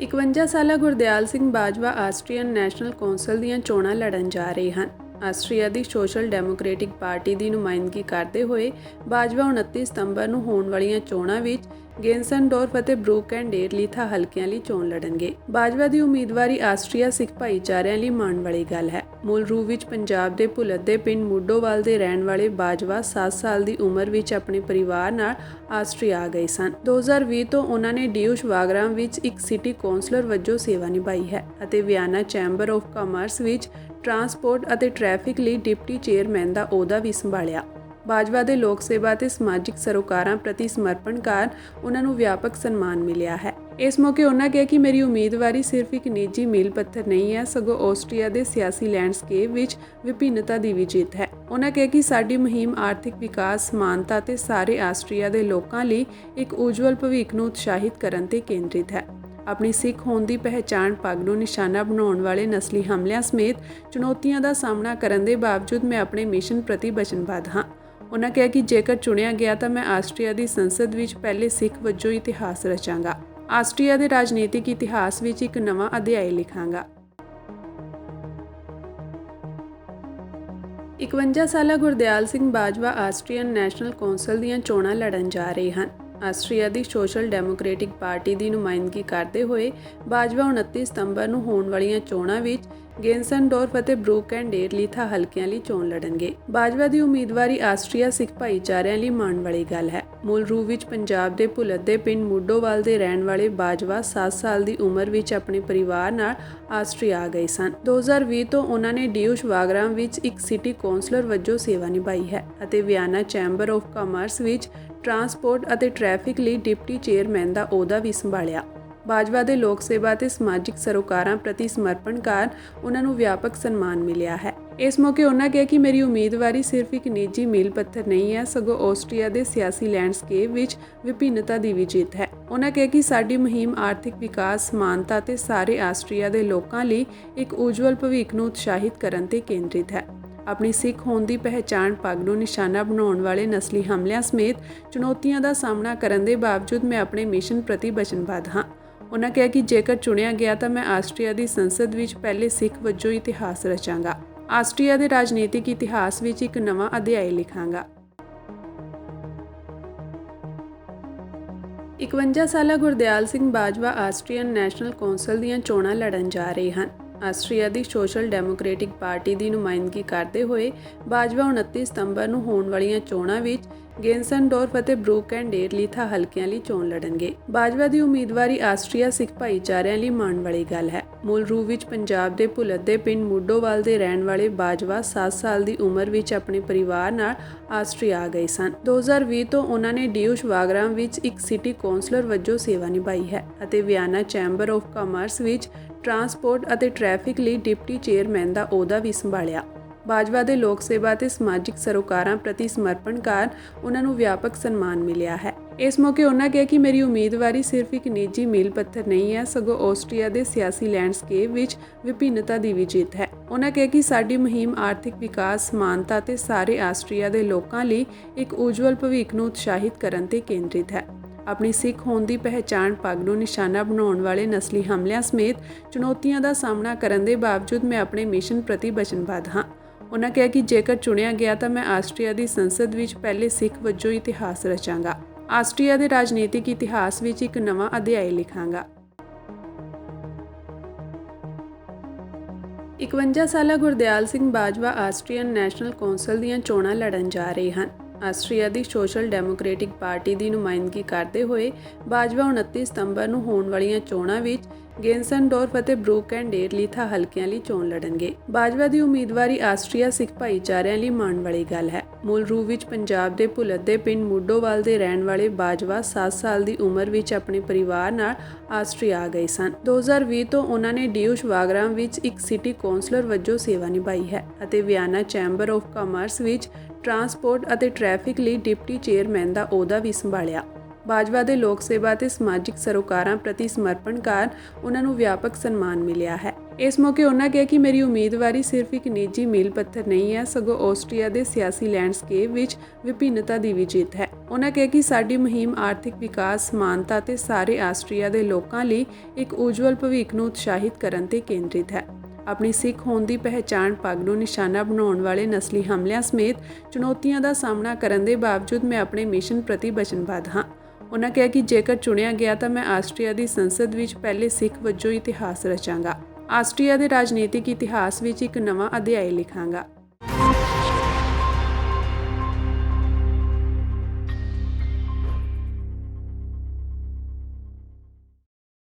51 ਸਾਲਾ Gurdial Singh Bajwa Austrian National Council ਦੀਆਂ ਚੋਣਾਂ ਲੜਨ ਜਾ ਰਹੇ ਹਨ। ਆਸਟਰੀਆ ਦੀ ਸੋਸ਼ਲ ਡੈਮੋਕ੍ਰੈਟਿਕ ਪਾਰਟੀ ਦੀ ਨੁਮਾਇੰਦਗੀ ਕਰਦੇ ਹੋਏ ਬਾਜਵਾ 29 ਸਤੰਬਰ ਨੂੰ ਹੋਣ ਵਾਲੀਆਂ ਚੋਣਾਂ ਵਿੱਚ ਗੇਨਸਨਡੋਰਫ ਅਤੇ ਬਰੂਕ ਐਂਡ ਏਰਲੀਥਾ ਹਲਕਿਆਂ ਲਈ ਚੋਣ ਲੜਨਗੇ। ਬਾਜਵਾ ਦੀ ਉਮੀਦਵਾਰੀ ਆਸਟਰੀਆ ਸਿੱਖ ਭਾਈਚਾਰਿਆਂ ਲਈ ਮਾਣ ਵਾਲੀ ਗੱਲ ਹੈ। ਮੂਲ ਰੂਪ ਵਿੱਚ ਪੰਜਾਬ ਦੇ ਭੁਲੱਦ ਦੇ ਪਿੰਡ ਮੁੱਢੋਵਾਲ ਦੇ ਰਹਿਣ ਵਾਲੇ ਬਾਜਵਾ 7 ਸਾਲ ਦੀ ਉਮਰ ਵਿੱਚ ਆਪਣੇ ਪਰਿਵਾਰ ਨਾਲ ਆਸਟਰੀਆ ਆ ਗਏ ਸਨ। 2020 ਤੋਂ ਉਹਨਾਂ ਨੇ ਡਿਊਸ਼ ਵਾਗਰਾਮ ਵਿੱਚ ਇੱਕ ਸਿਟੀ ਕੌਂਸਲਰ ਵਜੋਂ ਸੇਵਾ ਨਿਭਾਈ ਹੈ ਅਤੇ ਵਿਆਨਾ ਚੈਂਬਰ ਆਫ ਕਾਮਰਸ ਵਿੱਚ ਟਰਾਂਸਪੋਰਟ ਅਤੇ ਟ੍ਰੈਫਿਕ ਲਈ ਡਿਪਟੀ ਚੇਅਰਮੈਨ ਦਾ ਅਹੁਦਾ ਵੀ ਸੰਭਾਲਿਆ। ਬਾਜਵਾ ਦੇ ਲੋਕ ਸੇਵਾ ਤੇ ਸਮਾਜਿਕ ਸਰੋਕਾਰਾਂ ਪ੍ਰਤੀ ਸਮਰਪਣ ਕਾਰਨ ਉਹਨਾਂ ਨੂੰ ਵਿਆਪਕ ਸਨਮਾਨ ਮਿਲਿਆ ਹੈ। ਇਸ ਮੌਕੇ ਉਹਨਾਂ ਕਿਹਾ ਕਿ ਮੇਰੀ ਉਮੀਦਵਾਰੀ ਸਿਰਫ ਇੱਕ ਨਿੱਜੀ ਮੀਲ ਪੱਥਰ ਨਹੀਂ ਹੈ, ਸਗੋਂ ਆਸਟਰੀਆ ਦੇ ਸਿਆਸੀ ਲੈਂਡਸਕੇਪ ਵਿੱਚ ਵਿਭਿੰਨਤਾ ਦੀ ਵੀ ਜਿੱਤ ਹੈ। ਉਹਨਾਂ ਕਿਹਾ ਕਿ ਸਾਡੀ ਮੁਹਿੰਮ ਆਰਥਿਕ ਵਿਕਾਸ, ਸਮਾਨਤਾ ਤੇ ਸਾਰੇ ਆਸਟਰੀਆ ਦੇ ਲੋਕਾਂ ਲਈ ਇੱਕ ਉਜਵਲ ਭਵਿੱਖ ਨੂੰ ਉਤਸ਼ਾਹਿਤ ਕਰਨ ਤੇ ਕੇਂਦਰਿਤ ਹੈ। ਆਪਣੀ ਸਿੱਖ ਹੋਣ ਦੀ ਪਹਿਚਾਣ ਪੱਗ ਨੂੰ ਨਿਸ਼ਾਨਾ ਬਣਾਉਣ ਵਾਲੇ ਨਸਲੀ ਹਮਲਿਆਂ ਸਮੇਤ ਚੁਣੌਤੀਆਂ ਦਾ ਸਾਹਮਣਾ ਕਰਨ ਦੇ ਬਾਵਜੂਦ ਮੈਂ ਆਪਣੇ ਮਿਸ਼ਨ ਪ੍ਰਤੀ ਵਚਨਬੱਧ ਹਾਂ। ਉਹਨਾਂ ਕਿਹਾ ਕਿ ਜੇਕਰ ਚੁਣਿਆ ਗਿਆ ਤਾਂ ਮੈਂ ਆਸਟਰੀਆ ਦੀ ਸੰਸਦ ਵਿੱਚ ਪਹਿਲੇ ਸਿੱਖ ਵਜੋਂ ਇਤਿਹਾਸ ਰਚਾਂਗਾ। ਆਸਟਰੀਆ ਦੇ ਰਾਜਨੀਤਿਕ ਇਤਿਹਾਸ ਵਿੱਚ ਇੱਕ ਨਵਾਂ ਅਧਿਆਇ ਲਿਖਾਂਗਾ। 51 ਸਾਲਾ Gurdial Singh Bajwa Austrian National Council ਦੀਆਂ ਚੋਣਾਂ ਲੜਨ ਜਾ ਰਹੇ ਹਨ। ਆਸਟਰੀਆ ਦੀ ਸੋਸ਼ਲ ਡੈਮੋਕ੍ਰੈਟਿਕ ਪਾਰਟੀ ਦੀ ਨੁਮਾਇੰਦਗੀ ਕਰਦੇ ਹੋਏ ਬਾਜਵਾ 29 ਸਤੰਬਰ ਨੂੰ ਹੋਣ ਵਾਲੀਆਂ ਚੋਣਾਂ ਵਿੱਚ ਗੇਨਸਨਡੋਰਫ ਅਤੇ ਬਰੂਕ ਐਂਡ ਏਰਲੀਥਾ ਹਲਕਿਆਂ ਲਈ ਚੋਣ ਲੜਨਗੇ। ਬਾਜਵਾ ਦੀ ਉਮੀਦਵਾਰੀ ਆਸਟਰੀਆ ਸਿੱਖ ਭਾਈਚਾਰਿਆਂ ਲਈ ਮਾਣ ਵਾਲੀ ਗੱਲ ਹੈ। ਮੂਲ ਰੂਪ ਵਿੱਚ ਪੰਜਾਬ ਦੇ ਭੁਲੱਦ ਦੇ ਪਿੰਡ ਮੁੱਢੋਵਾਲ ਦੇ ਰਹਿਣ ਵਾਲੇ ਬਾਜਵਾ 7 ਸਾਲ ਦੀ ਉਮਰ ਵਿੱਚ ਆਪਣੇ ਪਰਿਵਾਰ ਨਾਲ ਆਸਟਰੀਆ ਆ ਗਏ ਸਨ। 2020 ਤੋਂ ਉਹਨਾਂ ਨੇ ਡਿਊਸ਼ ਵਾਗਰਾਮ ਵਿੱਚ ਇੱਕ ਸਿਟੀ ਕੌਂਸਲਰ ਵਜੋਂ ਸੇਵਾ ਨਿਭਾਈ ਹੈ ਅਤੇ ਵਿਆਨਾ ਚੈਂਬਰ ਆਫ ਕਾਮਰਸ ਵਿੱਚ ਟਰਾਂਸਪੋਰਟ ਅਤੇ ਟ੍ਰੈਫਿਕ ਲਈ ਡਿਪਟੀ ਚੇਅਰਮੈਨ ਦਾ ਅਹੁਦਾ ਵੀ ਸੰਭਾਲਿਆ। ਬਾਜਵਾ ਦੇ ਲੋਕ ਸੇਵਾ ਤੇ ਸਮਾਜਿਕ ਸਰੋਕਾਰਾਂ ਪ੍ਰਤੀ ਸਮਰਪਣ ਕਾਰਨ ਉਹਨਾਂ ਨੂੰ ਵਿਆਪਕ ਸਨਮਾਨ ਮਿਲਿਆ ਹੈ। ਇਸ ਮੌਕੇ ਉਹਨਾਂ ਕਿਹਾ ਕਿ ਮੇਰੀ ਉਮੀਦਵਾਰੀ ਸਿਰਫ ਇੱਕ ਨਿੱਜੀ ਮੀਲ ਪੱਥਰ ਨਹੀਂ ਹੈ, ਸਗੋਂ ਆਸਟਰੀਆ ਦੇ ਸਿਆਸੀ ਲੈਂਡਸਕੇਪ ਵਿੱਚ ਵਿਭਿੰਨਤਾ ਦੀ ਵੀ ਜਿੱਤ ਹੈ। ਉਹਨਾਂ ਕਿਹਾ ਕਿ ਸਾਡੀ ਮੁਹਿੰਮ ਆਰਥਿਕ ਵਿਕਾਸ, ਸਮਾਨਤਾ ਤੇ ਸਾਰੇ ਆਸਟਰੀਆ ਦੇ ਲੋਕਾਂ ਲਈ ਇੱਕ ਉਜਵਲ ਭਵਿੱਖ ਨੂੰ ਉਤਸ਼ਾਹਿਤ ਕਰਨ ਤੇ ਕੇਂਦਰਿਤ ਹੈ। ਆਪਣੀ ਸਿੱਖ ਹੋਣ ਦੀ ਪਹਿਚਾਣ ਪੱਗ ਨੂੰ ਨਿਸ਼ਾਨਾ ਬਣਾਉਣ ਵਾਲੇ ਨਸਲੀ ਹਮਲਿਆਂ ਸਮੇਤ ਚੁਣੌਤੀਆਂ ਦਾ ਸਾਹਮਣਾ ਕਰਨ ਦੇ ਬਾਵਜੂਦ ਮੈਂ ਆਪਣੇ ਮਿਸ਼ਨ ਪ੍ਰਤੀ ਵਚਨਬੱਧ ਹਾਂ। ਉਹਨਾਂ ਕਿਹਾ ਕਿ ਜੇਕਰ ਚੁਣਿਆ ਗਿਆ ਤਾਂ ਮੈਂ ਆਸਟਰੀਆ ਦੀ ਸੰਸਦ ਵਿੱਚ ਪਹਿਲੇ ਸਿੱਖ ਵਜੋਂ ਇਤਿਹਾਸ ਰਚਾਂਗਾ। ਆਸਟਰੀਆ ਦੇ ਰਾਜਨੀਤਿਕ ਇਤਿਹਾਸ ਵਿੱਚ ਇੱਕ ਨਵਾਂ ਅਧਿਆਇ ਲਿਖਾਂਗਾ। 51 ਸਾਲਾ Gurdial Singh Bajwa Austrian National Council ਦੀਆਂ ਚੋਣਾਂ ਲੜਨ ਜਾ ਰਹੇ ਹਨ। ਆਸਟਰੀਆ ਦੀ ਸੋਸ਼ਲ ਡੈਮੋਕ੍ਰੈਟਿਕ ਪਾਰਟੀ ਦੀ ਨੁਮਾਇੰਦਗੀ ਕਰਦੇ ਹੋਏ ਬਾਜਵਾ 29 ਸਤੰਬਰ ਨੂੰ ਹੋਣ ਵਾਲੀਆਂ ਚੋਣਾਂ ਵਿੱਚ ਗੇਨਸਨਡੋਰਫ ਅਤੇ ਬਰੂਕ ਐਂਡ ਏਰਲੀਥਾ ਹਲਕਿਆਂ ਲਈ ਚੋਣ ਲੜਨਗੇ। ਬਾਜਵਾ ਦੀ ਉਮੀਦਵਾਰੀ ਆਸਟਰੀਆ ਸਿੱਖ ਭਾਈਚਾਰਿਆਂ ਲਈ ਮਾਣ ਵਾਲੀ ਗੱਲ ਹੈ। ਮੂਲ ਰੂਪ ਵਿੱਚ ਪੰਜਾਬ ਦੇ ਭੁਲੱਦ ਦੇ ਪਿੰਡ ਮੁੱਢੋਵਾਲ ਦੇ ਰਹਿਣ ਵਾਲੇ ਬਾਜਵਾ 7 ਸਾਲ ਦੀ ਉਮਰ ਵਿੱਚ ਆਪਣੇ ਪਰਿਵਾਰ ਨਾਲ ਆਸਟਰੀਆ ਆ ਗਏ ਸਨ। 2020 ਤੋਂ ਉਹਨਾਂ ਨੇ ਡਿਊਸ਼ ਵਾਗਰਾਮ ਵਿੱਚ ਇੱਕ ਸਿਟੀ ਕੌਂਸਲਰ ਵਜੋਂ ਸੇਵਾ ਨਿਭਾਈ ਹੈ ਅਤੇ ਵਿਆਨਾ ਚੈਂਬਰ ਆਫ ਕਾਮਰਸ ਵਿੱਚ ਟਰਾਂਸਪੋਰਟ ਅਤੇ ਟ੍ਰੈਫਿਕ ਲਈ ਡਿਪਟੀ ਚੇਅਰਮੈਨ ਦਾ ਅਹੁਦਾ ਵੀ ਸੰਭਾਲਿਆ। ਬਾਜਵਾ ਦੇ ਲੋਕ ਸੇਵਾ ਤੇ ਸਮਾਜਿਕ ਸਰੋਕਾਰਾਂ ਪ੍ਰਤੀ ਸਮਰਪਣ ਕਾਰਨ ਉਹਨਾਂ ਨੂੰ ਵਿਆਪਕ ਸਨਮਾਨ ਮਿਲਿਆ ਹੈ। ਇਸ ਮੌਕੇ ਉਹਨਾਂ ਕਿਹਾ ਕਿ ਮੇਰੀ ਉਮੀਦਵਾਰੀ ਸਿਰਫ ਇੱਕ ਨਿੱਜੀ ਮੀਲ ਪੱਥਰ ਨਹੀਂ ਹੈ, ਸਗੋਂ ਆਸਟਰੀਆ ਦੇ ਸਿਆਸੀ ਲੈਂਡਸਕੇਪ ਵਿੱਚ ਵਿਭਿੰਨਤਾ ਦੀ ਵੀ ਜਿੱਤ ਹੈ। ਉਹਨਾਂ ਕਿਹਾ ਕਿ ਸਾਡੀ ਮੁਹਿੰਮ ਆਰਥਿਕ ਵਿਕਾਸ, ਸਮਾਨਤਾ ਤੇ ਸਾਰੇ ਆਸਟਰੀਆ ਦੇ ਲੋਕਾਂ ਲਈ ਇੱਕ ਉਜਵਲ ਭਵਿੱਖ ਨੂੰ ਉਤਸ਼ਾਹਿਤ ਕਰਨ ਤੇ ਕੇਂਦਰਿਤ ਹੈ। ਆਪਣੀ ਸਿੱਖ ਹੋਣ ਦੀ ਪਹਿਚਾਣ ਪੱਗ ਨੂੰ ਨਿਸ਼ਾਨਾ ਬਣਾਉਣ ਵਾਲੇ ਨਸਲੀ ਹਮਲਿਆਂ ਸਮੇਤ ਚੁਣੌਤੀਆਂ ਦਾ ਸਾਹਮਣਾ ਕਰਨ ਦੇ ਬਾਵਜੂਦ ਮੈਂ ਆਪਣੇ ਮਿਸ਼ਨ ਪ੍ਰਤੀ ਵਚਨਬੱਧ ਹਾਂ। ਉਹਨਾਂ ਕਿਹਾ ਕਿ ਜੇਕਰ ਚੁਣਿਆ ਗਿਆ ਤਾਂ ਮੈਂ ਆਸਟਰੀਆ ਦੀ ਸੰਸਦ ਵਿੱਚ ਪਹਿਲੇ ਸਿੱਖ ਵਜੋਂ ਇਤਿਹਾਸ ਰਚਾਂਗਾ। ਆਸਟਰੀਆ ਦੇ ਰਾਜਨੀਤਿਕ ਇਤਿਹਾਸ ਵਿੱਚ ਇੱਕ ਨਵਾਂ ਅਧਿਆਇ ਲਿਖਾਂਗਾ। 51 ਸਾਲਾ Gurdial Singh Bajwa Austrian National Council ਦੀਆਂ ਚੋਣਾਂ ਲੜਨ ਜਾ ਰਹੇ ਹਨ। ਆਸਟਰੀਆ ਦੀ ਸੋਸ਼ਲ ਡੈਮੋਕ੍ਰੈਟਿਕ ਪਾਰਟੀ ਦੀ ਨੁਮਾਇੰਦਗੀ ਕਰਦੇ ਹੋਏ ਬਾਜਵਾ 29 ਸਤੰਬਰ ਨੂੰ ਹੋਣ ਵਾਲੀਆਂ ਚੋਣਾਂ ਵਿੱਚ ਗੇਨਸਨਡੋਰਫ ਅਤੇ ਬਰੂਕ ਐਂਡ ਏਰਲੀਥਾ ਹਲਕਿਆਂ ਲਈ ਚੋਣ ਲੜਨਗੇ। ਬਾਜਵਾ ਦੀ ਉਮੀਦਵਾਰੀ ਆਸਟਰੀਆ ਸਿੱਖ ਭਾਈਚਾਰਿਆਂ ਲਈ ਮਾਣ ਵਾਲੀ ਗੱਲ ਹੈ। ਮੂਲ ਰੂਪ ਵਿੱਚ ਪੰਜਾਬ ਦੇ ਭੁਲੱਦ ਦੇ ਪਿੰਡ ਮੁੱਢੋਵਾਲ ਦੇ ਰਹਿਣ ਵਾਲੇ ਬਾਜਵਾ 7 ਸਾਲ ਦੀ ਉਮਰ ਵਿੱਚ ਆਪਣੇ ਪਰਿਵਾਰ ਨਾਲ ਆਸਟਰੀਆ ਆ ਗਏ ਸਨ। 2020 ਤੋਂ ਉਹਨਾਂ ਨੇ ਡਿਊਸ਼ ਵਾਗਰਾਮ ਵਿੱਚ ਇੱਕ ਸਿਟੀ ਕੌਂਸਲਰ ਵਜੋਂ ਸੇਵਾ ਨਿਭਾਈ ਹੈ ਅਤੇ ਵਿਆਨਾ ਚੈਂਬਰ ਆਫ ਕਾਮਰਸ ਵਿੱਚ ਟਰਾਂਸਪੋਰਟ ਅਤੇ ਟ੍ਰੈਫਿਕ ਲਈ ਡਿਪਟੀ ਚੇਅਰਮੈਨ ਦਾ ਅਹੁਦਾ ਵੀ ਸੰਭਾਲਿਆ। ਬਾਜਵਾ ਦੇ ਲੋਕ ਸੇਵਾ ਤੇ ਸਮਾਜਿਕ ਸਰੋਕਾਰਾਂ ਪ੍ਰਤੀ ਸਮਰਪਣ ਕਾਰਨ ਉਹਨਾਂ ਨੂੰ ਵਿਆਪਕ ਸਨਮਾਨ ਮਿਲਿਆ ਹੈ। ਇਸ ਮੌਕੇ ਉਹਨਾਂ ਕਿਹਾ ਕਿ ਮੇਰੀ ਉਮੀਦਵਾਰੀ ਸਿਰਫ ਇੱਕ ਨਿੱਜੀ ਮੀਲ ਪੱਥਰ ਨਹੀਂ ਹੈ, ਸਗੋਂ ਆਸਟਰੀਆ ਦੇ ਸਿਆਸੀ ਲੈਂਡਸਕੇਪ ਵਿੱਚ ਵਿਭਿੰਨਤਾ ਦੀ ਵੀ ਜਿੱਤ ਹੈ। ਉਹਨਾਂ ਕਿਹਾ ਕਿ ਸਾਡੀ ਮੁਹਿੰਮ ਆਰਥਿਕ ਵਿਕਾਸ, ਸਮਾਨਤਾ ਤੇ ਸਾਰੇ ਆਸਟਰੀਆ ਦੇ ਲੋਕਾਂ ਲਈ ਇੱਕ ਉਜਵਲ ਭਵਿੱਖ ਨੂੰ ਉਤਸ਼ਾਹਿਤ ਕਰਨ ਤੇ ਕੇਂਦਰਿਤ ਹੈ। ਆਪਣੀ ਸਿੱਖ ਹੋਣ ਦੀ ਪਹਿਚਾਣ ਪੱਗ ਨੂੰ ਨਿਸ਼ਾਨਾ ਬਣਾਉਣ ਵਾਲੇ ਨਸਲੀ ਹਮਲਿਆਂ ਸਮੇਤ ਚੁਣੌਤੀਆਂ ਦਾ ਸਾਹਮਣਾ ਕਰਨ ਦੇ ਬਾਵਜੂਦ ਮੈਂ ਆਪਣੇ ਮਿਸ਼ਨ ਪ੍ਰਤੀ ਵਚਨਬੱਧ ਹਾਂ। ਉਹਨਾਂ ਕਿਹਾ ਕਿ ਜੇਕਰ ਚੁਣਿਆ ਗਿਆ ਤਾਂ ਮੈਂ ਆਸਟਰੀਆ ਦੀ ਸੰਸਦ ਵਿੱਚ ਪਹਿਲੇ ਸਿੱਖ ਵਜੋਂ ਇਤਿਹਾਸ ਰਚਾਂਗਾ। ਆਸਟਰੀਆ ਦੇ ਰਾਜਨੀਤਿਕ ਇਤਿਹਾਸ ਵਿੱਚ ਇੱਕ ਨਵਾਂ ਅਧਿਆਇ ਲਿਖਾਂਗਾ।